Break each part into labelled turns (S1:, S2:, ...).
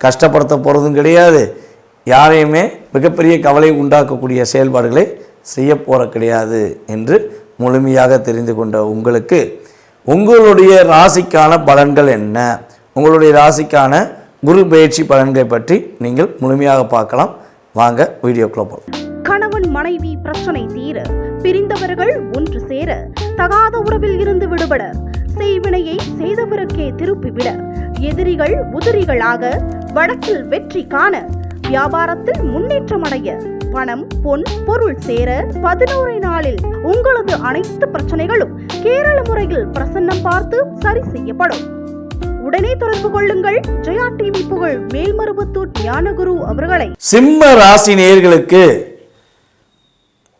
S1: கஷ்டப்படுத்த போகிறதும் கிடையாது. யாரையுமே மிகப்பெரிய கவலை உண்டாக்கக்கூடிய செயல்பாடுகளை செய்ய போகிற கிடையாது என்று முழுமையாக தெரிந்து கொண்ட உங்களுக்கு உங்களுடைய ராசிக்கான பலன்கள் என்ன? உங்களுடைய ராசிக்கான குரு பயிற்சி பலன்களை பற்றி நீங்கள் முழுமையாக பார்க்கலாம். வாங்க வீடியோக்குள்ள போகலாம்
S2: கணவன் மனைவி பிரச்சனை தீர பிரிந்தவர்கள் ஒன்று சேர தகாத உறவில் இருந்து விடுபட செய்வினையை செய்தவருக்கே திருப்பிவிட எதிரிகள் உதிரிகளாக வடக்கில் வெற்றி காண வியாபாரத்தில் முன்னேற்றம் அடைய பணம் பொன் பொருள் சேர பதினோரு நாளில் உங்களது அனைத்து பிரச்சனைகளும் கேரள முறையில் பிரசன்னம் பார்த்து சரி செய்யப்படும். உடனே தொடர்பு கொள்ளுங்கள். ஜெயா டிவி புகழ் மேல்மருவத்தூர் ஞானகுரு அவர்களை.
S1: சிம்ம ராசி நேர்களுக்கு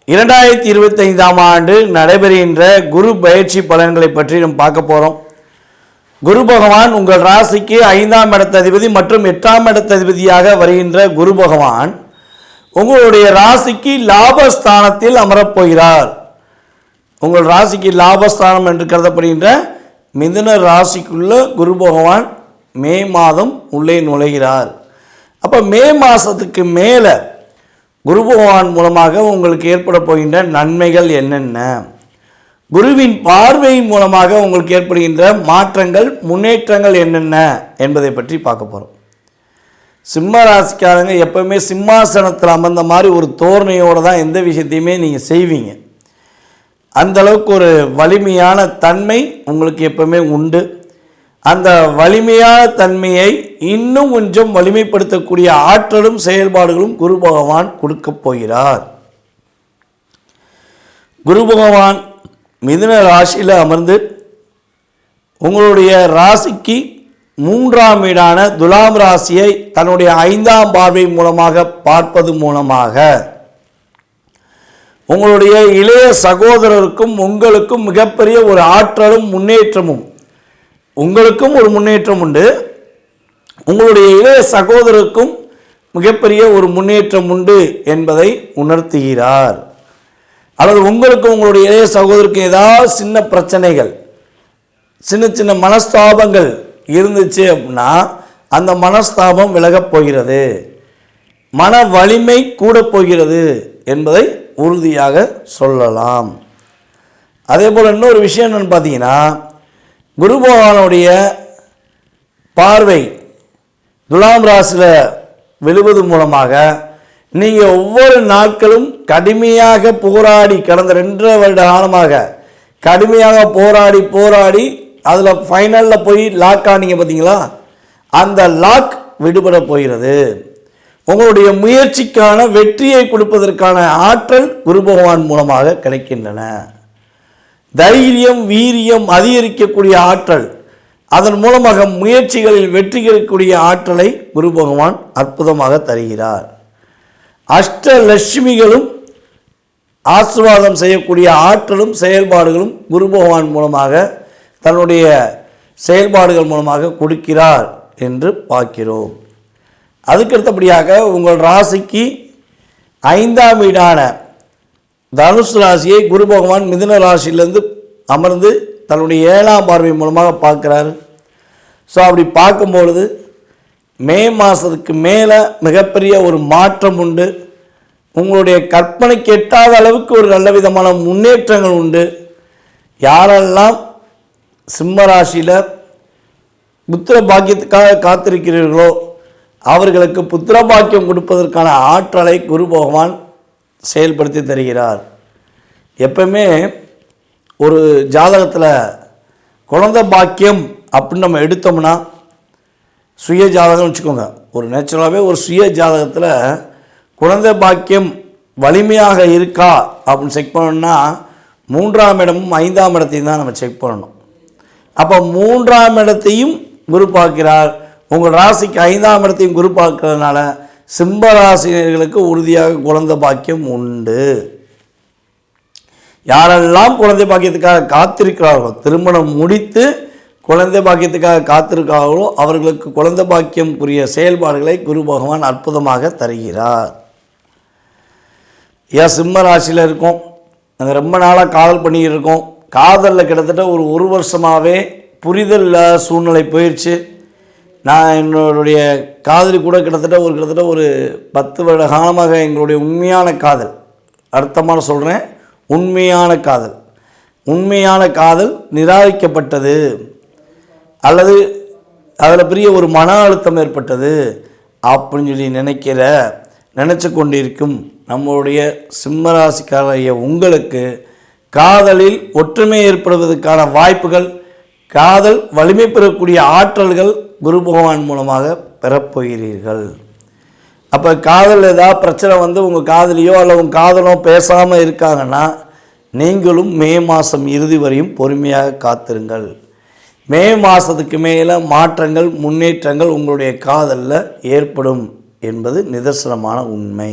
S1: இரண்டாயிரத்தி இருபத்தைந்தாம் ஆண்டு நடைபெறுகின்ற குரு பயிற்சி பலன்களை பற்றி நம்ம பார்க்க போகிறோம் குரு பகவான் உங்கள் ராசிக்கு ஐந்தாம் இடத்ததிபதி மற்றும் எட்டாம் இடத்ததிபதியாக வருகின்ற குரு பகவான் உங்களுடைய ராசிக்கு லாபஸ்தானத்தில் அமரப்போகிறார். உங்கள் ராசிக்கு லாபஸ்தானம் என்று கருதப்படுகின்ற மிதுன ராசிக்குள்ள குரு பகவான் மே மாதம் உள்ளே நுழைகிறார். அப்போ மே மாதத்துக்கு மேலே குரு பகவான் மூலமாக உங்களுக்கு ஏற்பட போகின்ற நன்மைகள் என்னென்ன? குருவின் பார்வை மூலமாக உங்களுக்கு ஏற்படுகின்ற மாற்றங்கள் முன்னேற்றங்கள் என்னென்ன என்பதை பற்றி பார்க்க போகிறோம் சிம்ம ராசிக்காரங்க எப்பவுமே சிம்மாசனத்தில் அமர்ந்த மாதிரி ஒரு தோரணையோடு தான் எந்த விஷயத்தையுமே நீங்கள் செய்வீங்க. அந்த அளவுக்கு ஒரு வலிமையான தன்மை உங்களுக்கு எப்பவுமே உண்டு. அந்த வலிமையான தன்மையை இன்னும் கொஞ்சம் வலிமைப்படுத்தக்கூடிய ஆற்றலும் செயல்பாடுகளும் குரு பகவான் கொடுக்கப் போகிறார். குரு பகவான் மிதுன ராசியில் அமர்ந்து உங்களுடைய ராசிக்கு மூன்றாம் வீடான துலாம் ராசியை தன்னுடைய ஐந்தாம் பார்வை மூலமாக பார்ப்பது மூலமாக உங்களுடைய இளைய சகோதரருக்கும் உங்களுக்கும் மிகப்பெரிய ஒரு ஆற்றலும் முன்னேற்றமும் உங்களுக்கும் ஒரு முன்னேற்றம் உண்டு. உங்களுடைய இளைய சகோதரருக்கும் மிகப்பெரிய ஒரு முன்னேற்றம் உண்டு என்பதை உணர்த்துகிறார். அல்லது உங்களுக்கும் உங்களுடைய இளைய சகோதரருக்கும் ஏதாவது சின்ன பிரச்சனைகள் சின்ன சின்ன மனஸ்தாபங்கள் இருந்துச்சு அப்படின்னா அந்த மனஸ்தாபம் விலகப் போகிறது. மன வலிமை கூட போகிறது என்பதை உறுதியாக சொல்லலாம். அதே போல் இன்னொரு விஷயம் என்னென்னு பார்த்தீங்கன்னா குரு பகவானுடைய பார்வை துலாம் ராசியில் விழுவது மூலமாக நீங்கள் ஒவ்வொரு நாட்களும் கடுமையாக போராடி கடந்த ரெண்டரை வருட காலமாக கடுமையாக போராடி போராடி அதில் ஃபைனலில் போய் லாக் ஆனீங்க பார்த்தீங்களா அந்த லாக் விடுபட போகிறது. உங்களுடைய முயற்சிக்கான வெற்றியை கொடுப்பதற்கான ஆற்றல் குரு பகவான் மூலமாக கிடைக்கின்றன. தைரியம் வீரியம் அதிகரிக்கக்கூடிய ஆற்றல் அதன் மூலமாக முயற்சிகளில் வெற்றி கிடைக்கக்கூடிய ஆற்றலை குரு பகவான் அற்புதமாக தருகிறார். அஷ்டலட்சுமிகளும் ஆசிர்வாதம் செய்யக்கூடிய ஆற்றலும் செயல்பாடுகளும் குரு பகவான் மூலமாக தன்னுடைய செயல்பாடுகள் மூலமாக கொடுக்கிறார் என்று பார்க்கிறோம். அதுக்கடுத்தபடியாக உங்கள் ராசிக்கு ஐந்தாம் வீடான தனுசு ராசியை குரு பகவான் மிதுன ராசியிலேருந்து அமர்ந்து தன்னுடைய ஏழாம் பார்வை மூலமாக பார்க்குறாரு. ஸோ அப்படி பார்க்கும்பொழுது மே மாதத்துக்கு மேலே மிகப்பெரிய ஒரு மாற்றம் உண்டு. உங்களுடைய கற்பனைக்கு எட்டாத அளவுக்கு ஒரு நல்ல விதமான முன்னேற்றங்கள் உண்டு. யாரெல்லாம் சிம்ம ராசியில் புத்திர பாக்கியத்துக்காக காத்திருக்கிறீர்களோ அவர்களுக்கு புத்திர பாக்கியம் கொடுப்பதற்கான ஆற்றலை குரு பகவான் செயல்படுத்தி தருகிறார். எப்பவுமே ஒரு ஜாதகத்தில் குழந்தை பாக்கியம் அப்படின்னு நம்ம எடுத்தோம்னா சுய ஜாதகம் வச்சுக்கோங்க. ஒரு நேச்சுரலாகவே ஒரு சுய ஜாதகத்தில் குழந்தை பாக்கியம் வலிமையாக இருக்கா அப்படின்னு செக் பண்ணணும்னா மூன்றாம் இடமும் ஐந்தாம் இடத்தையும் தான் நம்ம செக் பண்ணணும். அப்போ மூன்றாம் இடத்தையும் குரு பார்க்கிறார். உங்கள் ராசிக்கு ஐந்தாம் இடத்தையும் குரு பார்க்கறதுனால சிம்ம ராசினியர்களுக்கு உறுதியாக குழந்தை பாக்கியம் உண்டு. யாரெல்லாம் குழந்தை பாக்கியத்துக்காக காத்திருக்கிறார்களோ திருமணம் முடித்து குழந்தை பாக்கியத்துக்காக காத்திருக்காங்களோ அவர்களுக்கு குழந்தை பாக்கியம் புரிய செயல்பாடுகளை குரு பகவான் அற்புதமாக தருகிறார். ஏன் சிம்ம ராசியில் இருக்கோம். நாங்கள் ரொம்ப நாளாக காதல் பண்ணியிருக்கோம். இருக்கோம் காதலில் கிட்டத்தட்ட ஒரு ஒரு வருஷமாகவே புரிதல் இல்லாத சூழ்நிலை போயிடுச்சு நான் என்னுடைய காதலி கூட கிட்டத்தட்ட ஒரு கிட்டத்தட்ட ஒரு பத்து வருட காலமாக எங்களுடைய உண்மையான காதல் அர்த்தமான சொல்கிறேன் உண்மையான காதல். உண்மையான காதல் நிராகரிக்கப்பட்டது. அல்லது அதில் பெரிய ஒரு மன அழுத்தம் ஏற்பட்டது. அப்படின்னு சொல்லி நினைக்கிற நினச்சி கொண்டிருக்கும் நம்மளுடைய சிம்மராசிக்காரைய உங்களுக்கு காதலில் ஒற்றுமை ஏற்படுவதற்கான வாய்ப்புகள் காதல் வலிமை பெறக்கூடிய ஆற்றல்கள் குரு பகவான் மூலமாக பெறப்போகிறீர்கள். அப்போ காதல் ஏதாவது பிரச்சனை வந்து உங்கள் காதலியோ அல்ல உங்கள் காதலோ பேசாமல் இருக்காங்கன்னா நீங்களும் மே மாதம் இறுதி வரையும் பொறுமையாக காத்திருங்கள். மே மாதத்துக்கு மேலே மாற்றங்கள் முன்னேற்றங்கள் உங்களுடைய காதலில் ஏற்படும் என்பது நிதர்சனமான உண்மை.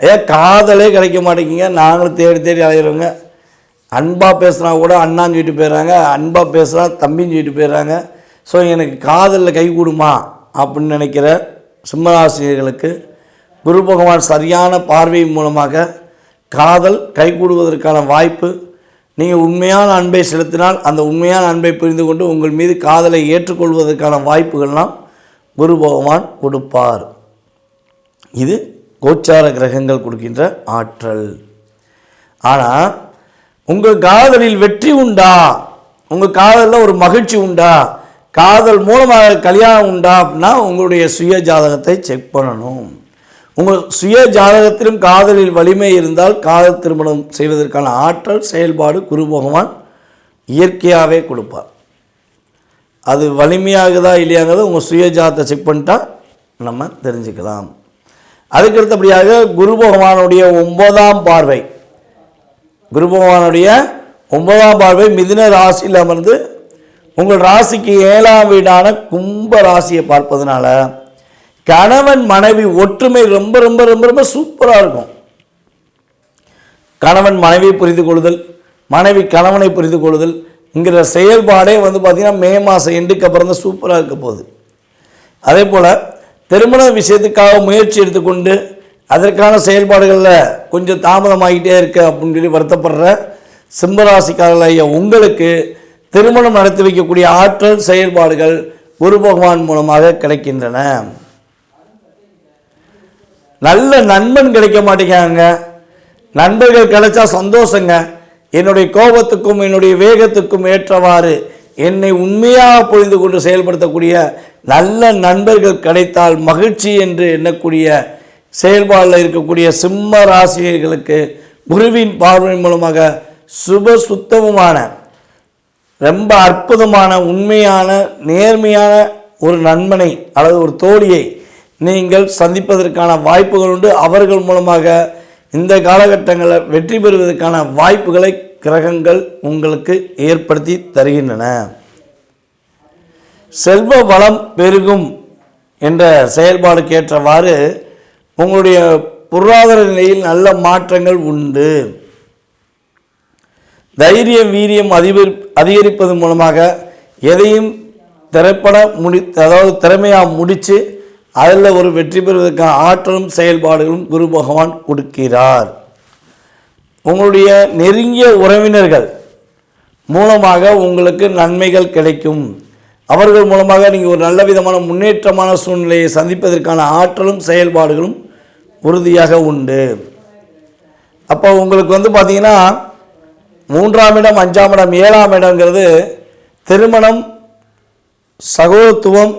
S1: ஐயா காதலே கிடைக்க மாட்டேங்குங்க. நாங்களும் தேடி தேடி அலையிறோங்க. அன்பாக பேசுனா கூட அண்ணான்னு சொல்லிட்டு போயிடுறாங்க. அன்பாக பேசுனா தம்பின்னு சொல்லிட்டு போயிடுறாங்க. ஸோ எனக்கு காதலில் கை கூடுமா அப்படின்னு நினைக்கிற சிம்மராசிரியர்களுக்கு குரு பகவான் சரியான பார்வை மூலமாக காதல் கைகூடுவதற்கான வாய்ப்பு நீங்கள் உண்மையான அன்பை செலுத்தினால் அந்த உண்மையான அன்பை புரிந்து கொண்டு உங்கள் மீது காதலை ஏற்றுக்கொள்வதற்கான வாய்ப்புகள்லாம் குரு பகவான் கொடுப்பார். இது கோச்சார கிரகங்கள் கொடுக்கின்ற ஆற்றல். ஆனால் உங்கள் காதலில் வெற்றி உண்டா? உங்கள் காதலில் ஒரு மகிழ்ச்சி உண்டா? காதல் மூலமாக கல்யாணம் உண்டா? அப்படின்னா உங்களுடைய சுய ஜாதகத்தை செக் பண்ணணும். உங்கள் சுய ஜாதகத்திலும் காதலில் வலிமை இருந்தால் காதல் திருமணம் செய்வதற்கான ஆற்றல் செயல்பாடு குரு பகவான் இயற்கையாகவே கொடுப்பார். அது வலிமையாகுதா இல்லையாங்கிறத உங்கள் சுய ஜாதத்தை செக் பண்ணிட்டா நம்ம தெரிஞ்சுக்கலாம். அதுக்கு அடுத்தபடியாக குரு பகவானுடைய ஒன்பதாம் பார்வை. குரு பகவானுடைய ஒன்பதாம் பார்வை மிதுன ராசியில் அமர்ந்து உங்கள் ராசிக்கு ஏழாம் வீடான கும்ப ராசியை பார்ப்பதனால கணவன் மனைவி ஒற்றுமை ரொம்ப ரொம்ப ரொம்ப ரொம்ப சூப்பராக இருக்கும். கணவன் மனைவியை புரிந்து கொள்ளுதல் மனைவி கணவனை புரிந்து கொள்ளுதல் என்கிற செயல்பாடே வந்து பார்த்திங்கன்னா மே மாதம் எண்டுக்கு அப்புறம் தான் சூப்பராக இருக்க போகுது. அதே போல் திருமண விஷயத்துக்காக முயற்சி எடுத்துக்கொண்டு அதற்கான செயல்பாடுகளில் கொஞ்சம் தாமதமாகிட்டே இருக்க அப்படின்னு சொல்லி வருத்தப்படுற சிம்மராசிக்காரர்களைய உங்களுக்கு திருமணம் நடத்தி வைக்கக்கூடிய ஆற்றல் செயல்பாடுகள் குரு பகவான் மூலமாக கிடைக்கின்றன. நல்ல நண்பன் கிடைக்க மாட்டேங்கிறாங்க. நண்பர்கள் கிடைச்சா சந்தோஷங்க. என்னுடைய கோபத்துக்கும் என்னுடைய வேகத்துக்கும் ஏற்றவாறு என்னை உண்மையாக புரிந்து கொண்டு செயல்படுத்தக்கூடிய நல்ல நண்பர்கள் கிடைத்தால் மகிழ்ச்சி என்று எண்ணக்கூடிய செயல்பாடில் இருக்கக்கூடிய சிம்ம ராசியர்களுக்கு குருவின் பார்வை மூலமாக சுப சுத்தமுமான ரொம்ப அற்புதமான உண்மையான நேர்மையான ஒரு நண்பனை அல்லது ஒரு தோழியை நீங்கள் சந்திப்பதற்கான வாய்ப்புகள் உண்டு. அவர்கள் மூலமாக இந்த காலகட்டங்களில் வெற்றி பெறுவதற்கான வாய்ப்புகளை கிரகங்கள் உங்களுக்கு ஏற்படுத்தி தருகின்றன. செல்வ வளம் பெருகும் என்ற செயல்பாடுக்கு ஏற்றவாறு உங்களுடைய பொருளாதார நிலையில் நல்ல மாற்றங்கள் உண்டு. தைரிய வீரியம் அதிகரி அதிகரிப்பதன் மூலமாக எதையும் திரைப்பட முடி அதாவது திறமையாக முடித்து அதில் ஒரு வெற்றி பெறுவதற்கான ஆற்றலும் செயல்பாடுகளும் குரு பகவான் கொடுக்கிறார். உங்களுடைய நெருங்கிய உறவினர்கள் மூலமாக உங்களுக்கு நன்மைகள் கிடைக்கும். அவர்கள் மூலமாக நீங்கள் ஒரு நல்ல விதமான முன்னேற்றமான சூழ்நிலையை சந்திப்பதற்கான ஆற்றலும் செயல்பாடுகளும் உறுதியாக உண்டு. அப்போ உங்களுக்கு வந்து பார்த்தீங்கன்னா மூன்றாம் இடம் அஞ்சாம் இடம் ஏழாம் இடங்கிறது திருமணம் சகோதரத்துவம்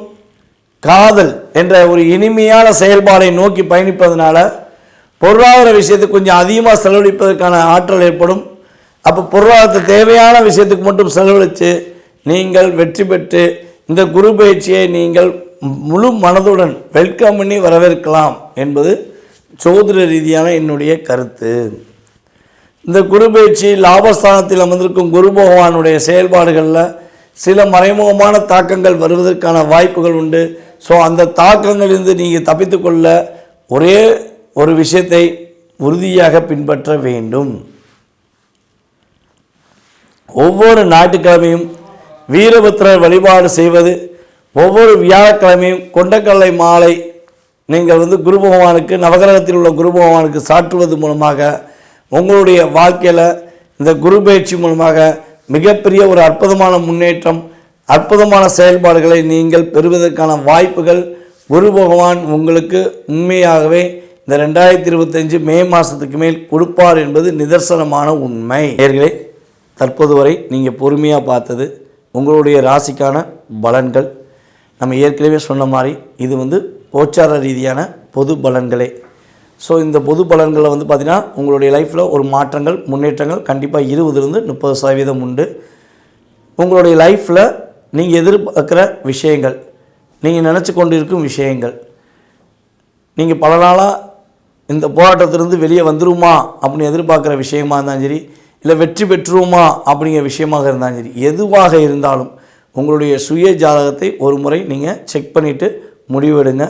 S1: காதல் என்ற ஒரு இனிமையான செயல்பாடை நோக்கி பயணிப்பதனால பொருளாதார விஷயத்துக்கு கொஞ்சம் அதிகமாக செலவழிப்பதற்கான ஆற்றல் ஏற்படும். அப்போ பொருளாதாரத்தை தேவையான விஷயத்துக்கு மட்டும் செலவழித்து நீங்கள் வெற்றி பெற்று இந்த குரு பயிற்சியை நீங்கள் முழு மனதுடன் வெல்கம் பண்ணி வரவேற்கலாம் என்பது சோதிட ரீதியான என்னுடைய கருத்து. இந்த குரு பயிற்சி லாபஸ்தானத்தில் அமர்ந்திருக்கும் குரு பகவானுடைய செயல்பாடுகளில் சில மறைமுகமான தாக்கங்கள் வருவதற்கான வாய்ப்புகள் உண்டு. ஸோ அந்த தாக்கங்களிலிருந்து நீங்கள் தப்பித்துக்கொள்ள ஒரே ஒரு விஷயத்தை உறுதியாக பின்பற்ற வேண்டும். ஒவ்வொரு ஞாயிற்றுக்கிழமையும் வீரபுத்திரர் வழிபாடு செய்வது ஒவ்வொரு வியாழக்கிழமையும் கொண்டக்கல்லை மாலை நீங்கள் வந்து குரு பகவானுக்கு நவகிரகத்தில் உள்ள குரு பகவானுக்கு சாற்றுவது மூலமாக உங்களுடைய வாழ்க்கையில் இந்த குரு பயிற்சி மூலமாக மிகப்பெரிய ஒரு அற்புதமான முன்னேற்றம் அற்புதமான செயல்பாடுகளை நீங்கள் பெறுவதற்கான வாய்ப்புகள் குரு பகவான் உங்களுக்கு உண்மையாகவே இந்த ரெண்டாயிரத்தி இருபத்தஞ்சு மே மாதத்துக்கு மேல் கொடுப்பார் என்பது நிதர்சனமான உண்மை. நேர்களே தற்போது வரை நீங்கள் பொறுமையாக பார்த்தது உங்களுடைய ராசிக்கான பலன்கள். நம்ம ஏற்கனவே சொன்ன மாதிரி இது வந்து கோச்சார ரீதியான பொது பலன்களே. ஸோ இந்த பொது பலன்களில் வந்து பார்த்திங்கன்னா உங்களுடைய லைஃப்பில் ஒரு மாற்றங்கள் முன்னேற்றங்கள் கண்டிப்பாக இருபதுலேருந்து முப்பது சதவீதம் உண்டு. உங்களுடைய லைஃப்பில் நீங்கள் எதிர்பார்க்குற விஷயங்கள் நீங்கள் நினச்சி கொண்டு இருக்கும் விஷயங்கள் நீங்கள் பல நாளாக இந்த போராட்டத்திலிருந்து வெளியே வந்துருமா அப்படின்னு எதிர்பார்க்குற விஷயமா இருந்தாலும் சரி இல்லை வெற்றி பெற்றுருமா அப்படிங்கிற விஷயமாக இருந்தாலும் சரி எதுவாக இருந்தாலும் உங்களுடைய சுய ஜாதகத்தை ஒரு முறை நீங்கள் செக் பண்ணிவிட்டு முடிவெடுங்க.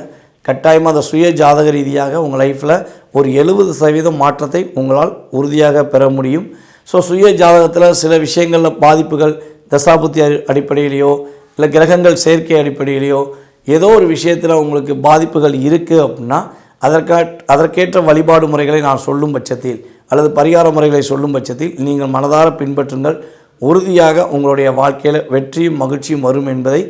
S1: கட்டாயமாக அந்த சுய ஜாதக ரீதியாக உங்கள் லைஃப்பில் ஒரு எழுபது சதவீதம் மாற்றத்தை உங்களால் உறுதியாக பெற முடியும். ஸோ சுய ஜாதகத்தில் சில விஷயங்களில் பாதிப்புகள் தசாபுத்தி அடிப்படையிலையோ இல்லை கிரகங்கள் சேர்க்கை அடிப்படையிலையோ ஏதோ ஒரு விஷயத்தில் உங்களுக்கு பாதிப்புகள் இருக்குது அப்படின்னா அதற்கா அதற்கேற்ற வழிபாடு முறைகளை நான் சொல்லும் பட்சத்தில் அல்லது பரிகார முறைகளை சொல்லும் பட்சத்தில் நீங்கள் மனதார பின்பற்றுங்கள். உறுதியாக உங்களுடைய வாழ்க்கையில் வெற்றியும் மகிழ்ச்சியும் வரும் என்பதை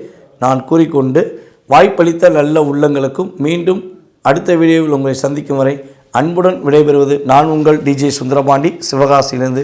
S1: நான் கூறிக்கொண்டு வாய்ப்பளித்த நல்ல உள்ளங்களுக்கும் மீண்டும் அடுத்த வீடியோவில் உங்களை சந்திக்கும் வரை அன்புடன் விடைபெறுவது நான் உங்கள் டிஜே சுந்தரபாண்டி சிவகாசியிலிருந்து